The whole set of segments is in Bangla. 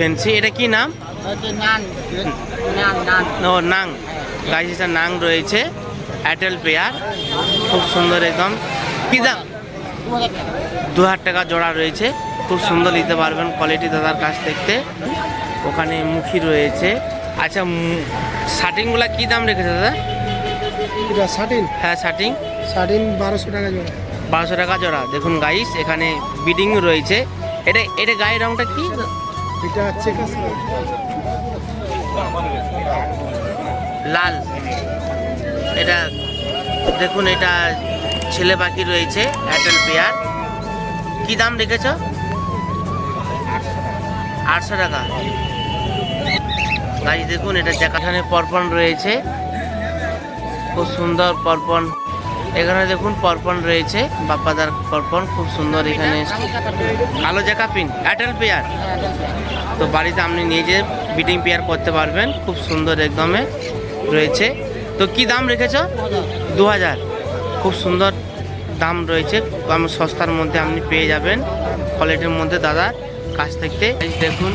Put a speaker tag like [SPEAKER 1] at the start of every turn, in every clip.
[SPEAKER 1] ফেন্সি এটা কি নাম?
[SPEAKER 2] নান নান নান।
[SPEAKER 1] ও নাং। গাইস এটা নাং রয়েছে। এয়ারটেল পেয়ার খুব সুন্দর একদম। কি দাম? দু হাজার টাকা জোড়া রয়েছে। খুব সুন্দর নিতে পারবেন কোয়ালিটি দাদার কাছ থেকে। ওখানে মুখী রয়েছে। আচ্ছা শার্টিংগুলো কি দাম রেখেছে দাদা?
[SPEAKER 2] এটা শার্টিন?
[SPEAKER 1] হ্যাঁ শার্টিং
[SPEAKER 2] শার্টিন বারোশো টাকা জোড়া।
[SPEAKER 1] বারোশো টাকা জোড়া। দেখুন গাইস এখানে বিডিং রয়েছে। এটা এটা গায়ের রঙটা কি?
[SPEAKER 2] এটা চেকাস
[SPEAKER 1] লাল। এটা, দেখুন, এটা ছেলে পাখি রয়েছে এয়ারটেল পেয়ার কি দাম রেখেছ? আটশো টাকা। গাছ দেখুন, এটা এখানে পরপন রয়েছে। খুব সুন্দর পরপন এখানে দেখুন পরপন রয়েছে, বাপ্পাদার পরপন, খুব সুন্দর এখানে। কালো জাকা পিন অ্যাটেল পেয়ার। তো বাড়িতে আপনি যেয়ে বিডিং পেয়ার করতে পারবেন, খুব সুন্দর একদমে রয়েছে। তো কি দাম রেখেছ? দু হাজার। খুব সুন্দর দাম রয়েছে কম সস্তার মধ্যে আপনি পেয়ে যাবেন। কোয়ালিটির মধ্যে দাদার কাছ থেকে। দেখুন,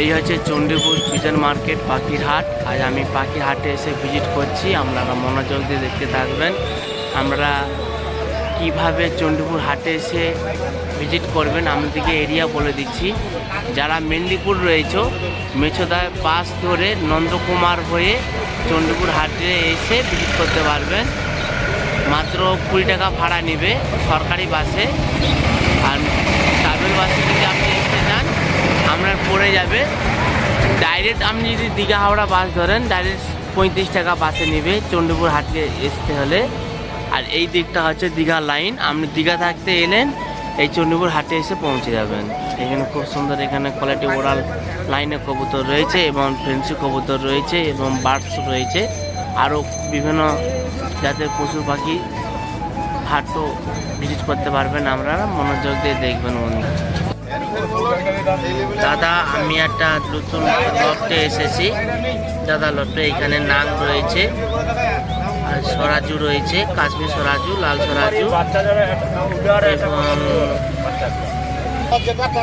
[SPEAKER 1] এই হচ্ছে চণ্ডীপুর বিজন মার্কেট পাখির হাট আজ আমি পাখির হাটে এসে ভিজিট করছি, আপনারা মনোযোগ দিয়ে দেখতে থাকবেন। আমরা কীভাবে চণ্ডীপুর হাটে এসে ভিজিট করবেন আপনাদেরকে এরিয়া বলে দিচ্ছি। যারা মেন্দিপুর রয়েছ, মেছোদায় বাস ধরে নন্দকুমার হয়ে চণ্ডীপুর হাটে এসে ভিজিট করতে পারবেন। মাত্র কুড়ি টাকা ভাড়া নেবে সরকারি বাসে। আর ট্রাভেল বাসে যদি আপনি এসে যান আপনার পড়ে যাবে। ডাইরেক্ট আপনি যদি দীঘা হাওড়া বাস ধরেন ডাইরেক্ট পঁয়ত্রিশ টাকা বাসে নেবে চণ্ডীপুর হাটে আসতে হলে। আর এই দিকটা হচ্ছে দীঘা লাইন। আপনি দীঘা থাকতে এলেন, এই চণ্ডীপুর হাটে এসে পৌঁছে যাবেন। এখানে খুব সুন্দর, এখানে কোয়ালিটি ওরাল লাইনে কবুতর রয়েছে এবং ফেন্সি কবুতর রয়েছে এবং বার্ডস রয়েছে। আরও বিভিন্ন জাতের পশু পাখি হাটও ভিজিট করতে পারবেন আপনারা। মনোযোগ দিয়ে দেখবেন বন্ধু দাদা, আমি একটা নতুন লফটে এসেছি। দাদা লফটে এখানে নাং রয়েছে। সরাজু রয়েছে, কাশ্মীর সরাজু, লাল সরাজু। এবং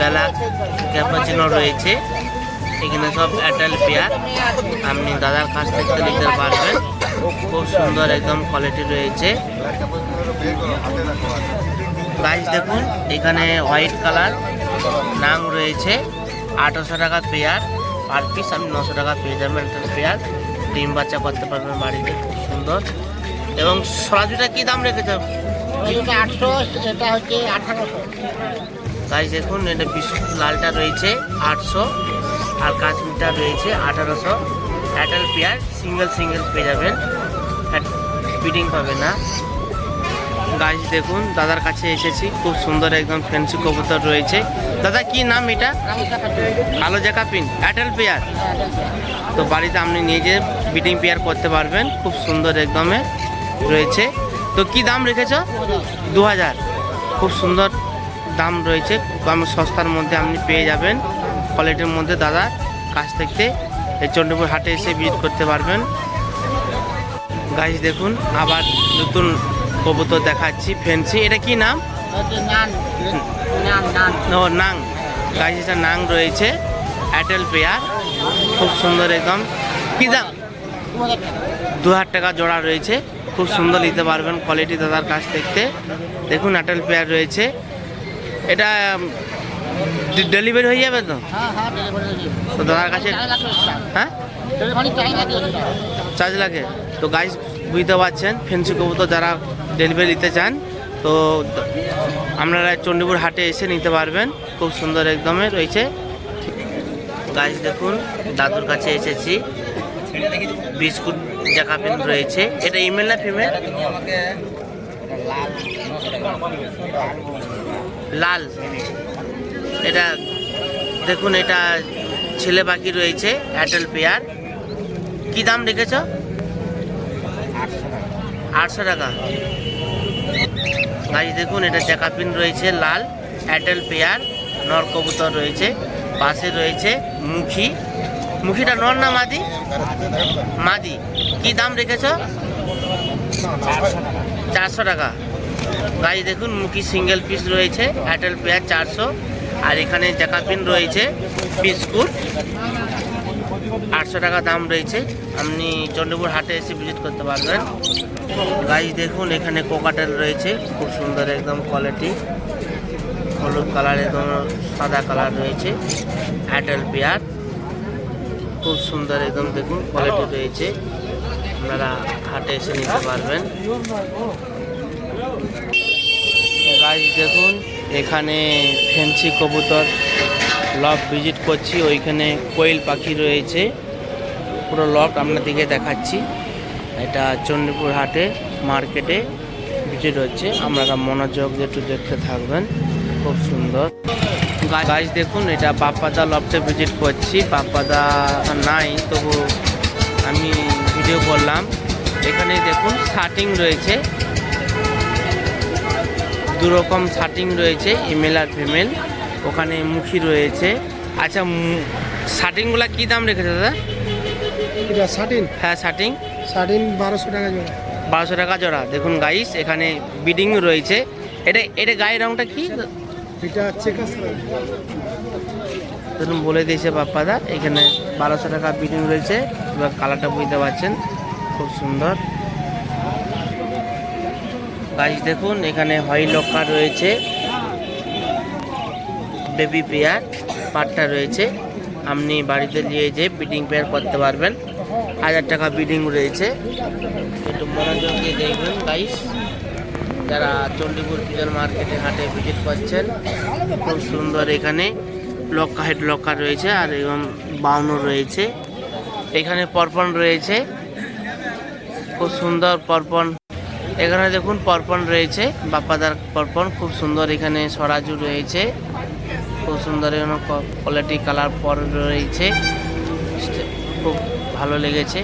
[SPEAKER 1] বেলা ক্যাপাচিনো রয়েছে। এখানে সব অ্যাডাল পেয়ার আপনি দাদার কাছ থেকে নিতে পারবেন। খুব সুন্দর একদম কোয়ালিটি রয়েছে। গাছ দেখুন, এখানে হোয়াইট কালার নাং রয়েছে। আঠারোশো টাকা পেয়ার পার পিস আপনি নশো টাকা পেয়ে যাবেন একটা পেয়ার ডিম বাচ্চা করতে পারবেন বাড়িতে খুব সুন্দর। এবং সরাজুটা কি দাম রেখেছে?
[SPEAKER 2] আটশো এটা হচ্ছে আঠারোশো।
[SPEAKER 1] তাই দেখুন এটা লালটা রয়েছে আটশো আর কাশ্মীরটা রয়েছে আঠারোশো। অ্যাডাল পেয়ার সিঙ্গেল সিঙ্গেল পেয়ে যাবেন। ফিটিং পাবে না। গাছ দেখুন, দাদার কাছে এসেছি। খুব সুন্দর একদম ফ্যান্সি কবুতর রয়েছে। দাদা, কি নাম এটা? কালো জাকা পিন অ্যাডাল পেয়ার তো বাড়িতে আপনি নিজে বিডিং পেয়ার করতে পারবেন। খুব সুন্দর একদমে রয়েছে। তো কি দাম রেখেছ? দু হাজার খুব সুন্দর দাম রয়েছে। কম সস্তার মধ্যে আপনি পেয়ে যাবেন। কোয়ালিটির মধ্যে দাদার কাছ থেকে এই চণ্ডীপুর হাটে এসে ভিজিট করতে পারবেন। গাছ দেখুন, আবার নতুন কবুতর দেখাচ্ছি ফেন্সি এটা কি নাম? ও নাং। গাছ এটা নাং রয়েছে। এয়ারটেল পেয়ার। খুব সুন্দর একদম। কি দাম? দু হাজার টাকা জোড়া রয়েছে। খুব সুন্দর নিতে পারবেন কোয়ালিটি দাদার কাছ থেকে। দেখুন এয়ারটেল পেয়ার রয়েছে। এটা ডেলিভারি হয়ে যাবে তো?
[SPEAKER 2] হ্যাঁ হ্যাঁ
[SPEAKER 1] তো দাদার কাছে হ্যাঁ?
[SPEAKER 2] লাগে
[SPEAKER 1] চার্জ লাগে। তো গাইস বুঝতে পারছেন ফেন্সি কবুতর যারা ডেলিভারি নিতে চান, তো আপনারা চণ্ডীপুর হাটে এসে নিতে পারবেন। খুব সুন্দর একদমে রয়েছে। গাছ দেখুন, দাদুর কাছে এসেছি। বিস্কুট জাকাপিন রয়েছে। এটা ইমেল না ফিমেল? লাল। এটা, দেখুন, এটা ছেলে পাখি রয়েছে এয়ারটেল পেয়ার কি দাম রেখেছ? আটশো টাকা। গাছ দেখুন, এটা জ্যাকাপিন রয়েছে, লাল এয়ারটেল পেয়ার, নর কবুতর রয়েছে, পাশে রয়েছে মুখী। মুখীটা নর না মাদি? মাদি। কি দাম রেখেছ? চারশো টাকা। গাছ দেখুন, মুখী সিঙ্গেল পিস রয়েছে এয়ারটেল পেয়ার চারশো। আর এখানে জ্যাকাপিন রয়েছে, বিস্কুট। আটশো টাকা দাম রয়েছে। আপনি চন্ডীপুর হাটে এসে ভিজিট করতে পারবেন। গাছ দেখুন, এখানে কোকাটেল রয়েছে। খুব সুন্দর, একদম কোয়ালিটি হলুদ কালার একদম সাদা কালার রয়েছে। অ্যাটেল পেয়ার খুব সুন্দর, একদম দেখুন কোয়ালিটি রয়েছে। আপনারা হাটে এসে নিতে পারবেন। গাছ দেখুন, এখানে ফেন্সি কবুতর। লব ভিজিট করছি, ওইখানে কোয়েল পাখি রয়েছে। পুরো লব আপনাদেরকে দেখাচ্ছি। এটা চণ্ডীপুর হাটে, মার্কেটে ভিজিট হচ্ছে। আপনারা মনোযোগ একটু দেখতে থাকবেন। খুব সুন্দর। গাছ দেখুন, এটা বাপ্পাদা লবটে ভিজিট করছি। বাপ্পাদা নাই, তবু আমি ভিডিও করলাম। এখানে দেখুন শার্টিং রয়েছে। দু রকম শার্টিং রয়েছে, ইমেল আর ফিমেল। ওখানে মুখী রয়েছে। আচ্ছা শার্টিংগুলো কী দাম রেখেছে দাদা?
[SPEAKER 3] এটা শার্টিন?
[SPEAKER 1] হ্যাঁ শার্টিং
[SPEAKER 3] শার্টিন বারোশো টাকা জোড়া।
[SPEAKER 1] বারোশো টাকা জোড়া। দেখুন গাইস এখানে বিডিং রয়েছে। এটা এটা গায়ের রংটা কি?
[SPEAKER 3] এটা চেকাস
[SPEAKER 1] ধরুন বলে দিয়েছে বাপ্পাদা এখানে বারোশো টাকা বিডিং রয়েছে। এবার কালারটা বুঝতে পারছেন খুব সুন্দর। গাছ দেখুন এখানে হই লক্কা রয়েছে। বেবি পেয়ার পাটটা রয়েছে। আপনি বাড়িতে নিয়ে যেয়ে বিডিং পেয়ার করতে পারবেন। হাজার টাকা বিডিং রয়েছে। একটু মনোযোগ দিয়ে দেখবেন গাইস যারা চণ্ডীপুর পিজন মার্কেটে হাটে ভিজিট করছেন, খুব সুন্দর এখানে লক্কা হেড লক্কা রয়েছে আর এবং বাউনও রয়েছে। এখানে পরপন রয়েছে। খুব সুন্দর পরপন। এখানে দেখুন পরপন রয়েছে, বাপ্পাদার পরপন খুব সুন্দর এখানে সরাজু রয়েছে। খুব সুন্দর এবং কোয়ালিটি কালার পর রয়েছে। খুব ভালো লেগেছে।